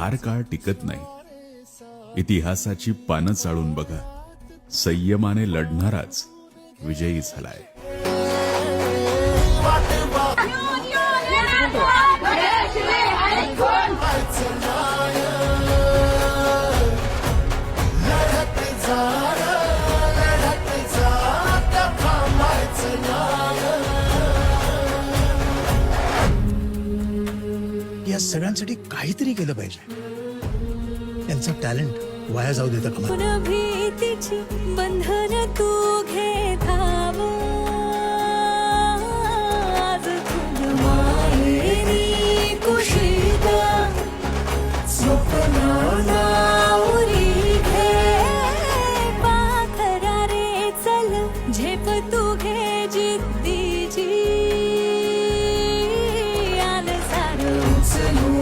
फार काळ टिकत नाही. इतिहासाची पानं चाळून बघा. संयमाने लढणाराच विजयी झालाय. या सगळ्यांसाठी काहीतरी केलं पाहिजे. त्यांचा टॅलेंट वाया जाऊ देता का भीतीची बंधन तू झेप तू घे जिद्दी. You.